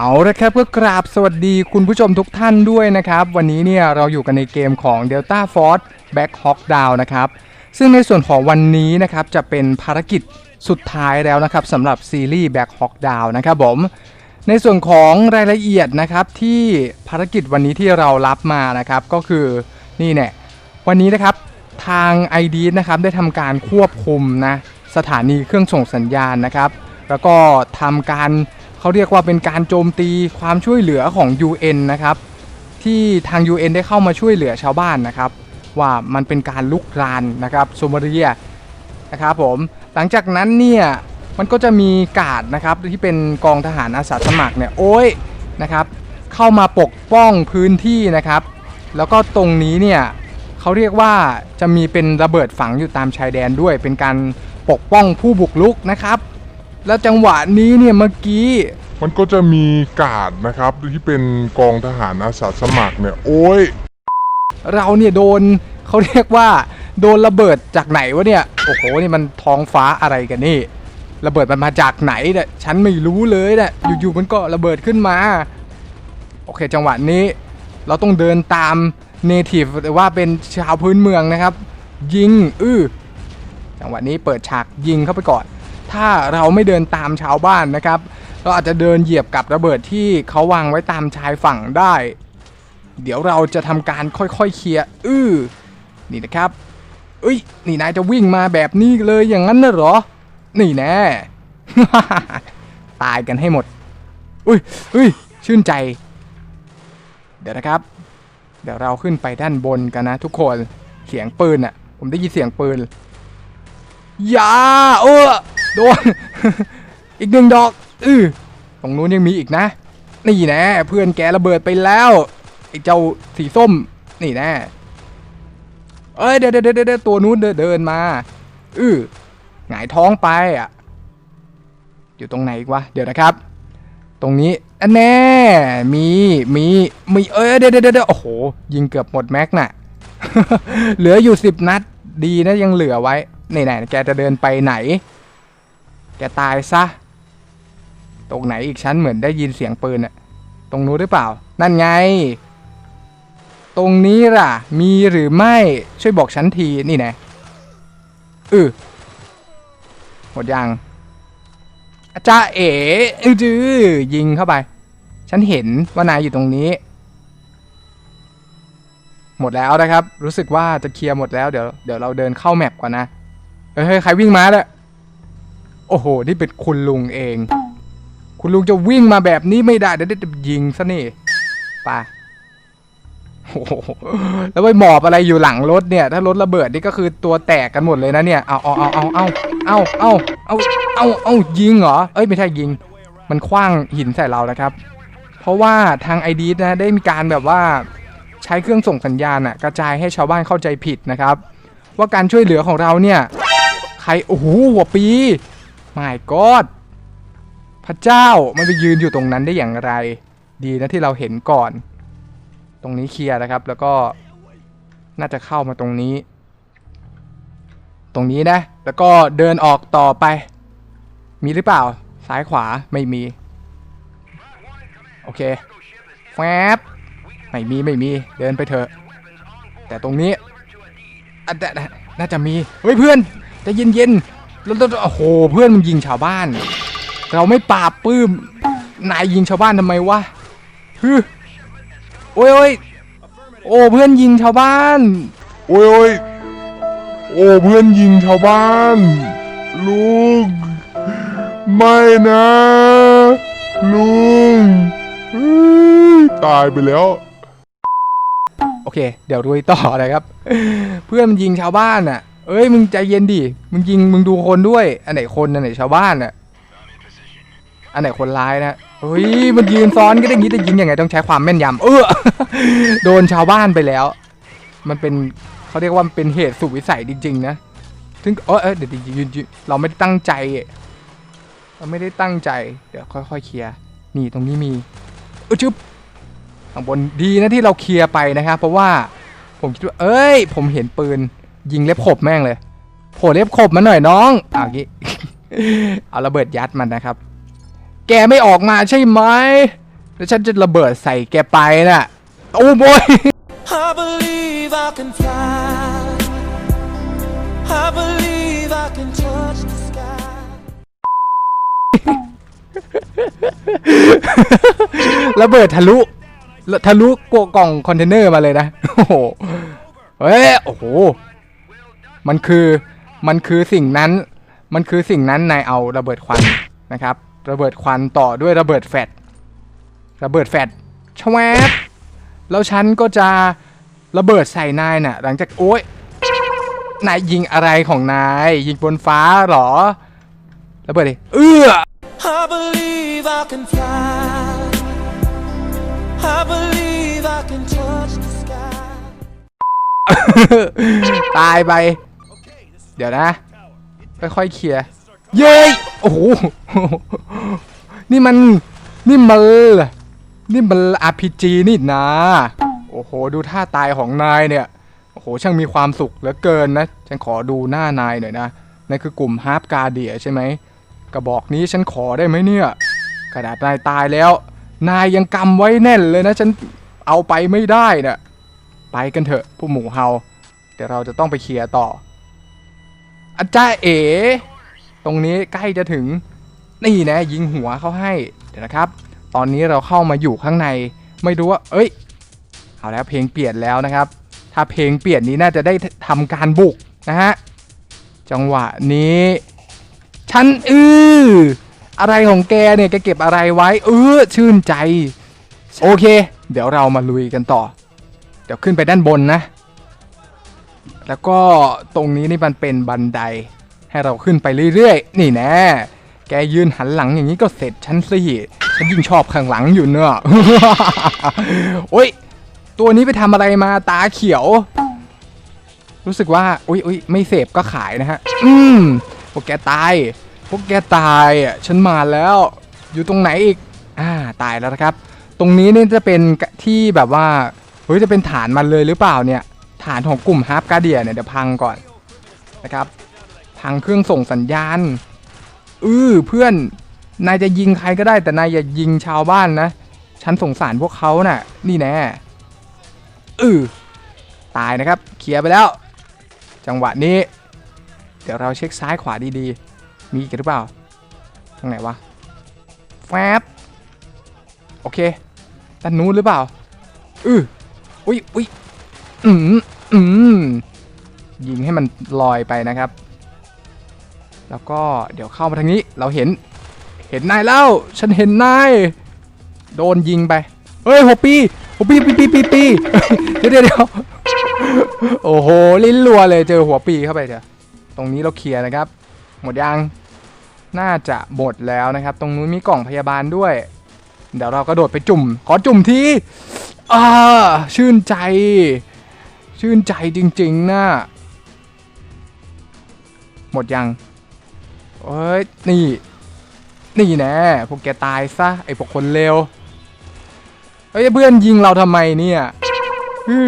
เอาละครับก็กราบสวัสดีคุณผู้ชมทุกท่านด้วยนะครับ วันนี้เนี่ยเราอยู่กันในเกมของ Delta Force Back Hawk Down นะครับ ซึ่งในส่วนของวันนี้นะครับจะเป็นภารกิจสุดท้ายแล้วนะครับสำหรับซีรีส์ Back Hawk Down นะครับผมในส่วนของรายละเอียดนะครับที่ภารกิจวันนี้ที่เรารับมานะครับก็คือนี่เนี่ยวันนี้นะครับทาง ID นะครับได้ทำการควบคุมนะสถานีเครื่องส่งสัญญาณนะครับ แล้วก็ทำการ เขาเรียกว่าเป็นการโจมตีความช่วยเหลือของ UN นะครับ ที่ทาง UN ได้เข้ามาช่วยเหลือชาวบ้านนะครับ ว่ามันเป็นการลุกรานนะครับโซมาเลียนะครับผมหลังจากนั้นเนี่ยมันก็จะมีกาดนะครับที่เป็นกองทหารอาสาสมัครเนี่ยโอ้ยนะครับ เข้ามาปกป้องพื้นที่นะครับ แล้วก็ตรงนี้เนี่ยเขาเรียกว่าจะมีเป็นระเบิดฝังอยู่ตามชายแดนด้วย เป็นการปกป้องผู้บุกรุกนะครับ แล้วจังหวะนี้เนี่ยเมื่อกี้ มันก็จะมีการ์ดนะครับที่เป็นกองทหารอาสาสมัครเนี่ย โอ้ย เราเนี่ยโดนเขาเรียกว่าโดนระเบิดจากไหนวะเนี่ย โอ้โห นี่มันท้องฟ้าอะไรกันนี่ ระเบิดมันมาจากไหนเนี่ยฉันไม่รู้เลยเนี่ยอยู่ๆมันก็ระเบิดขึ้นมา โอเค จังหวะนี้ เราต้องเดินตามเนทีฟหรือว่าเป็นชาวพื้นเมืองนะครับ ยิง อื้อจังหวะนี้เปิดฉากยิงเข้าไปก่อน ถ้าเราไม่เดินตามชาวบ้านนะครับ เราอาจจะเดินเหยียบกับระเบิดที่เขาวางไว้ตามชายฝั่งได้ เดี๋ยวเราจะทำการค่อยๆเคลียร์อื้อนี่นะครับเอ้ยนี่นายจะวิ่งมาแบบนี้เลยอย่างนั้นน่ะเหรอ นี่แน่ ตายกันให้หมดอุ้ยอุ้ยชื่นใจ เดี๋ยวนะครับ เดี๋ยวเราขึ้นไปด้านบนกันนะทุกคนเสียงปืนอะผมได้ยินเสียงปืนอย่าเออ โดน อีกหนึ่งดอกอือตรงนู้นยังมีอีกนะ นี่แน่เพื่อนแกระเบิดไปแล้วไอ้เจ้าสีส้ม นี่แน่เอ้ยเดี๋ยวเดี๋ยวเดี๋ยวเดี๋ยวตัวนู้นเดินเดินมาอือหงายท้องไปอะ อยู่ตรงไหนอีกวะเดี๋ยวนะครับ ตรงนี้อันแน่มีมีมีเอ้ยเดี๋ยวเดี๋ยวเดี๋ยวโอ้โห ยิงเกือบหมดแม็กน่ะ เหลืออยู่สิบนัด ดีนะยังเหลือไว้ไหนๆแกจะเดินไปไหน แกตายซะ ตรงไหนอีกชั้นเหมือนได้ยินเสียงปืนอะตรงนู้นหรือเปล่า นั่นไง ตรงนี้ล่ะ มีหรือไม่ ช่วยบอกฉันที นี่นะอือหมดยังอาจารย์เอ๋อือจื้อยิงเข้าไป ฉันเห็นว่านายอยู่ตรงนี้ หมดแล้วนะครับ รู้สึกว่าจะเคลียร์หมดแล้ว เดี๋ยว เดี๋ยวเราเดินเข้าแมปก่อนนะ เฮ้ย ใครวิ่งมาเนี่ย โอ้โห นี่เป็นคุณลุงเอง คุณลุงจะวิ่งมาแบบนี้ไม่ได้เดี๋ยวจะยิงซะนี่ไปโอ้โหแล้วไปหมอบอะไรอยู่หลังรถเนี่ย ถ้ารถระเบิดนี่ก็คือตัวแตกกันหมดเลยนะเนี่ยเอาเอาเอาเอาเอาเอาเอาเอาเอาเอายิงเหรอ เอ้ยไม่ใช่ยิง มันคว้างหินใส่เรานะครับ เพราะว่าทางไอดีนะได้มีการแบบว่าใช้เครื่องส่งสัญญาณอะกระจายให้ชาวบ้านเข้าใจผิดนะครับ ว่าการช่วยเหลือของเราเนี่ย ใครโอ้โหหัวปี ไม่กอดพระเจ้ามันไปยืนอยู่ตรงนั้นได้อย่างไร ดีนะที่เราเห็นก่อน ตรงนี้เคลียร์นะครับ แล้วก็น่าจะเข้ามาตรงนี้ ตรงนี้นะ แล้วก็เดินออกต่อไป มีหรือเปล่า ซ้ายขวาไม่มี โอเคแฟบไม่มีไม่มี เดินไปเถอะ แต่ตรงนี้อันแต่น่าจะมี เฮ้ยเพื่อนจะเย็นเย็น แล้วแล้วโอ้โหเพื่อนมันยิงชาวบ้าน เราไม่ปราบปื้มนายยิงชาวบ้านทำไมวะฮึโอ้ยโอ้ยโอ้เพื่อนยิงชาวบ้านโอ้ยโอ้ยโอ้เพื่อนยิงชาวบ้าน ลุงไม่นะ ลุงเฮ้ยตายไปแล้ว โอเค เดี๋ยวรุยต่อนะครับ เพื่อนมันยิงชาวบ้านอะ เอ้ยมึงใจเย็นดิมึงยิงมึงดูคนด้วย อันไหนคนอันไหนชาวบ้านอะอันไหนคนร้ายนะเฮ้ยมันยืนซ้อนก็ได้งี้แต่ยิงยังไงต้องใช้ความแม่นยำเออโดนชาวบ้านไปแล้ว มันเป็นเขาเรียกว่ามันเป็นเหตุสุดวิสัยจริง ๆ นะถึงเออเออเดี๋ยวยืนยืนเราไม่ได้ตั้งใจเราไม่ได้ตั้งใจ เดี๋ยวค่อยๆเคลียร์นี่ตรงนี้มีเออชึบข้างบนดีนะที่เราเคลียร์ไปนะครับเพราะว่าผมคิดว่า เอ้ย ผมเห็นปืน ยิงเล็บขบแม่งเลยโผล่เล็บขบมาหน่อยน้องเอางี้ เอาระเบิดยัดมันนะครับ แกไม่ออกมาใช่ไหมแล้วฉันจะระเบิดใส่แกไปน่ะโอ้โบย I believe I can fly. I believe I can touch the sky. ระเบิดทะลุทะลุกกล่องคอนเทนเนอร์มาเลยนะ โอ้โหเฮ้ยโอ้โห มันคือมันคือสิ่งนั้นมันคือสิ่งนั้นนายเอาระเบิดควันนะครับ ระเบิดควันต่อด้วยระเบิดแฟดระเบิดแฟดชวบแล้วฉันก็จะระเบิดใส่นายน่ะหลังจากโอ๊ยนายยิงอะไรของนาย ยิงบนฟ้าเหรอระเบิดดิเอื้อ I believe I can fly. I believe I can touch the sky. ตายไป เดี๋ยวนะ ค่อยๆเคลียร์ เย้ยโอ้โห นี่มัน นี่มันนี่มัน RPG นี่นะ โอ้โห ดูท่าตายของนายเนี่ย โอ้โห ช่างมีความสุขเหลือเกินนะ ฉันขอดูหน้านายหน่อยนะ นั่นคือกลุ่มฮาร์ปกาเดียใช่ไหม กระบอกนี้ฉันขอได้ไหมเนี่ย กระดาษนายตายแล้ว นายยังกำไว้แน่นเลยนะ ฉันเอาไปไม่ได้น่ะไปกันเถอะผู้หมูเฮา เดี๋ยวเราจะต้องไปเคลียร์ต่อ อาจารย์เอ๋ตรงนี้ใกล้จะถึงนี่นะยิงหัวเขาให้เดี๋ยวนะครับ ตอนนี้เราเข้ามาอยู่ข้างใน ไม่รู้ว่า เอ้ยเอาแล้วเพลงเปลี่ยนแล้วนะครับ ถ้าเพลงเปลี่ยนนี้น่าจะได้ทำการบุกนะฮะจังหวะนี้ฉันอืออะไรของแกเนี่ยแกเก็บอะไรไว้เออชื่นใจ โอเค เดี๋ยวเรามาลุยกันต่อ เดี๋ยวขึ้นไปด้านบนนะ แล้วก็ตรงนี้นี่มันเป็นบันได ให้เราขึ้นไปเรื่อยๆ นี่แน่แกยืนหันหลังอย่างนี้ก็เสร็จฉันสิฉันยิ่งชอบข้างหลังอยู่เนอะโอ้ย ตัวนี้ไปทำอะไรมาตาเขียว รู้สึกว่าอุ้ยอุ้ยไม่เสพก็ขายนะฮะ อืมพวกแกตาย พวกแกตายอะฉันมาแล้ว อยู่ตรงไหนอีก อ่า ตายแล้วนะครับ ตรงนี้นี่จะเป็นที่แบบว่าเฮ้ยจะเป็นฐานมันเลยหรือเปล่าเนี่ย ฐานของกลุ่มฮาร์ปกาเดียเนี่ยเดี๋ยวพังก่อนนะครับพังเครื่องส่งสัญญาณอือเพื่อนนายจะยิงใครก็ได้แต่นายอย่ายิงชาวบ้านนะ ฉันสงสารพวกเขาน่ะ นี่แน่อือตายนะครับเคลียร์ไปแล้ว จังหวะนี้ เดี๋ยวเราเช็คซ้ายขวาดีๆ มีอีกันหรือเปล่าทางไหนวะแฟบโอเคด้านนู้นหรือเปล่าอืออุ้ยอุ้ย อืมอืมยิงให้มันลอยไปนะครับ แล้วก็เดี๋ยวเข้ามาทางนี้เราเห็น เห็นนายแล้ว ฉันเห็นนายโดนยิงไปเฮ้ยหัวปีหัวปีปีปีปีปีเดี๋ยวเดี๋ยวเดี๋ยวโอ้โหลิ้นรัวเลยเจอหัวปีเข้าไปเถอะตรงนี้เราเคลียร์นะครับ หมดยังน่าจะหมดแล้วนะครับ ตรงนู้นมีกล่องพยาบาลด้วย เดี๋ยวเรากระโดดไปจุ่ม ขอจุ่มทีอ่าชื่นใจ ชื่นใจจริงๆนะหมดยังเอ้ย นี่ นี่แน่พวกแกตายซะ ไอพวกคนเลวเฮ้ย เพื่อนยิงเราทำไมเนี่ยฮึ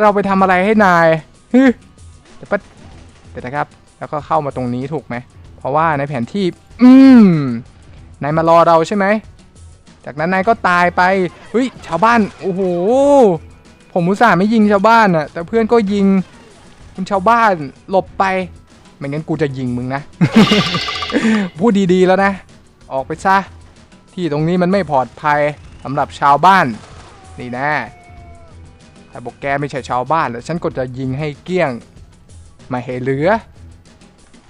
เราไปทำอะไรให้นายฮึเดี๋ยวปะเดี๋ยวนะครับ แล้วก็เข้ามาตรงนี้ถูกไหม เพราะว่าในแผนที่ อืม นายมารอเราใช่ไหม จากนั้นนายก็ตายไปเฮ้ย ชาวบ้าน โอ้โห ผมอุตส่าห์ไม่ยิงชาวบ้านอะแต่เพื่อนก็ยิงคุณชาวบ้านหลบไปไม่งั้นกูจะยิงมึงนะ พูดดีๆแล้วนะ ออกไปซะ ที่ตรงนี้มันไม่ปลอดภัยสำหรับชาวบ้าน นี่นะถ้าบอกแกไม่ใช่ชาวบ้านแล้วฉันก็จะยิงให้เกลี้ยงไม่ให้เหลือ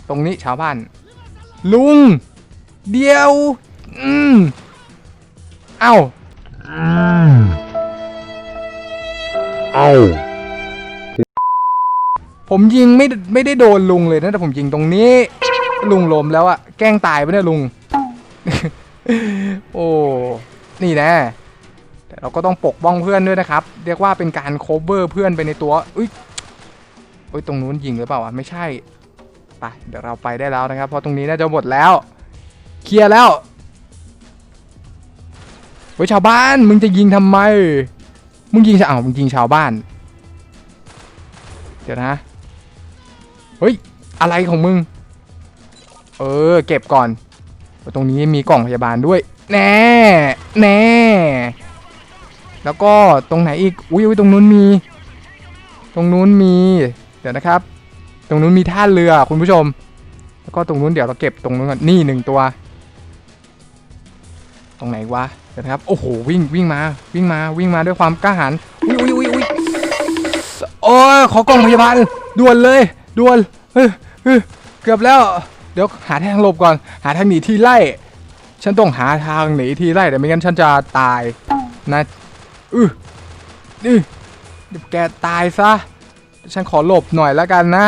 ตรงนี้ชาวบ้าน ลุง เดียว อืม เอ้า เอาผมยิงไม่ไม่ได้โดนลุงเลยนะแต่ผมยิงตรงนี้ ลุงล้มแล้วอะแกล้งตายไปเนี่ยลุง โอ้นี่นะแต่เราก็ต้องปกป้องเพื่อนด้วยนะครับ เรียกว่าเป็นการโคเวอร์เพื่อนไปในตัวอุ้ยเอ้ยตรงนู้นยิงหรือเปล่าวะไม่ใช่ไปเดี๋ยวเราไปได้แล้วนะครับ เพราะตรงนี้น่าจะหมดแล้ว เคลียร์แล้วเฮ้ยชาวบ้านมึงจะยิงทำไม มึงยิงชาวอ้าวมึงยิงชาวบ้าน เดี๋ยวนะ เฮ้ย อะไรของมึง เออ เก็บก่อน ตรงนี้มีกล่องพยาบาลด้วย แน่ แน่ แล้วก็ตรงไหนอีก อุ้ยตรงนู้นมี ตรงนู้นมี เดี๋ยวนะครับ ตรงนู้นมีท่าเรือคุณผู้ชม แล้วก็ตรงนู้นเดี๋ยวเราเก็บตรงนู้นก่อน นี่หนึ่งตัว ตรงไหนวะ เดี๋ยวนะครับ โอ้โห วิ่งวิ่งมา วิ่งมา วิ่งมาด้วยความกล้าหาญอุ้ยอุ้ยอุ้ยอุ้ยโอ้ยขอกล่องพยาบาล ด่วนเลย ด่วนเฮ้ยเฮ้ยเกือบแล้ว เดี๋ยวหาทางหลบก่อน หาทางหนีที่ไล่ ฉันต้องหาทางหนีที่ไล่แต่ไม่งั้นฉันจะตาย นะอือนี่เดี๋ยวแกตายซะ ฉันขอหลบหน่อยแล้วกันนะ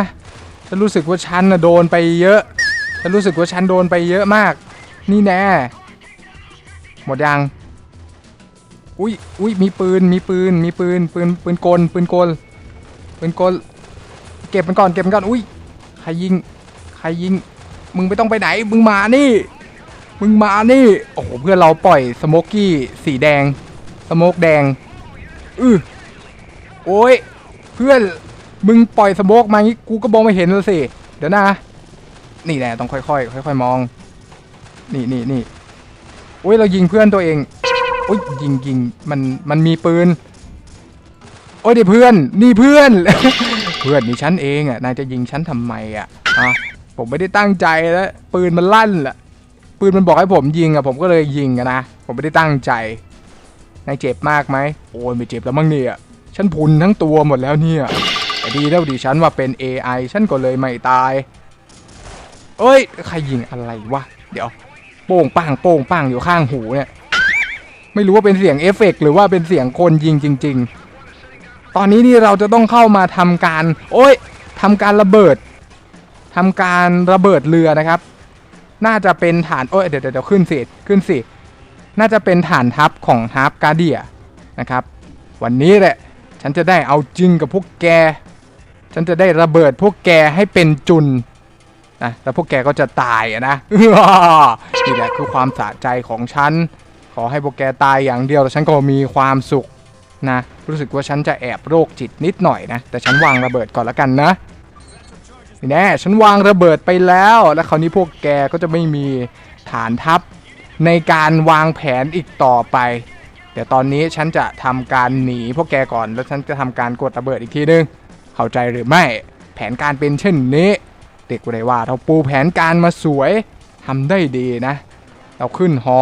ฉันรู้สึกว่าฉันน่ะโดนไปเยอะ ฉันรู้สึกว่าฉันโดนไปเยอะมาก นี่แน่ หมดยัง อุ้ยอุ้ยมีปืนมีปืนมีปืนปืนปืนกลปืนกลปืนกลเก็บมันก่อนเก็บมันก่อนอุ้ยใครยิงใครยิงมึงไม่ต้องไปไหนมึงมานี่ มึงมานี่โอ้โหเพื่อนเราปล่อยสโมกกี้สีแดงสโมกแดงอือโอ้ยเพื่อนมึงปล่อยสโมกมางี้กูก็มองไม่เห็นแล้วสิเดี๋ยวนะนี่แหละต้องค่อยๆค่อยๆมอง นี่นี่นี่โอ้ยเรายิงเพื่อนตัวเอง โอ้ยยิงยิงมันมันมีปืน โอ้ยเดี๋ยวเพื่อนนี่เพื่อน เพื่อนนี่ฉันเองอะนายจะยิงฉันทำไมอะอะผมไม่ได้ตั้งใจแล้วปืนมันลั่นแหละปืนมันบอกให้ผมยิงอะผมก็เลยยิงอะนะผมไม่ได้ตั้งใจนายเจ็บมากไหมโอ้ยไม่เจ็บแล้วมั้งเนี่ยฉันพุนทั้งตัวหมดแล้วเนี่ยแต่ดีแล้วดีฉันว่าเป็น AI ฉันก็เลยไม่ตายเอ้ย ใครยิงอะไรวะ เดี๋ยว โป้งป้างโป้งป้างอยู่ข้างหูเนี่ย ไม่รู้ว่าเป็นเสียงเอฟเฟกต์หรือว่าเป็นเสียงคนยิงจริง ๆ ตอนนี้นี่เราจะต้องเข้ามาทำการ โอ้ยทำการระเบิดทำการระเบิดเรือนะครับ น่าจะเป็นฐานโอ้ยเดี๋ยวเดี๋ยวขึ้นสิขึ้นสิ น่าจะเป็นฐานทัพของฮาร์ปการเดียนะครับ วันนี้แหละ ฉันจะได้เอาจริงกับพวกแก ฉันจะได้ระเบิดพวกแกให้เป็นจุนนะแล้วพวกแกก็จะตายอะนะนี่แหละคือความสะใจของฉัน ขอให้พวกแกตายอย่างเดียวแล้วฉันก็มีความสุขนะ รู้สึกว่าฉันจะแอบโรคจิตนิดหน่อยนะ แต่ฉันวางระเบิดก่อนล้วกันนะนี่แน่ฉันวางระเบิดไปแล้ว แล้วคราวนี้พวกแกก็จะไม่มีฐานทัพในการวางแผนอีกต่อไปเดี๋ยวตอนนี้ฉันจะทำการหนีพวกแกก่อน แล้วฉันจะทำการกดระเบิดอีกทีนึง เข้าใจหรือไม่ แผนการเป็นเช่นนี้ เด็กกูได้ว่าเราปูแผนการมาสวยทำได้ดีนะ เราขึ้นฮอ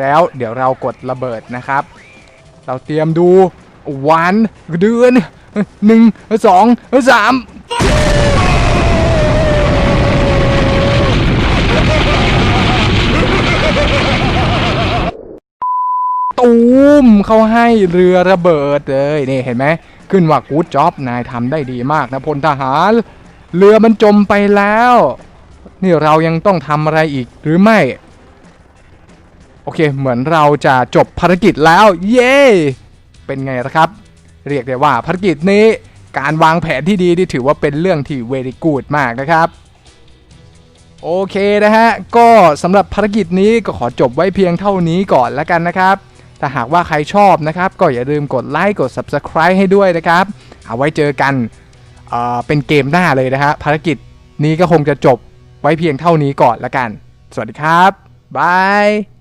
แล้วเดี๋ยวเรากดระเบิดนะครับ เราเตรียมดูวันเดือนหนึ่งสองสามตูมเขาให้เรือระเบิดเลยนี่เห็นไหมขึ้นว่ากู๊ดจ็อบนายทำได้ดีมากนะพลทหาร เรือมันจมไปแล้ว นี่เรายังต้องทำอะไรอีกหรือไม่ โอเค เหมือนเราจะจบภารกิจแล้ว เย้ เป็นไงล่ะครับ เรียกได้ว่าภารกิจนี้การวางแผนที่ดีที่ถือว่าเป็นเรื่องที่ very good มากนะครับ โอเคนะฮะ ก็สำหรับภารกิจนี้ก็ขอจบไว้เพียงเท่านี้ก่อนแล้วกันนะครับ ถ้าหากว่าใครชอบนะครับ ก็อย่าลืมกดไลค์กด Subscribe ให้ด้วยนะครับ เอาไว้เจอกันเเป็นเกมหน้าเลยนะฮะภารกิจนี้ก็คงจะจบไว้เพียงเท่านี้ก่อนแล้วกัน สวัสดีครับบาย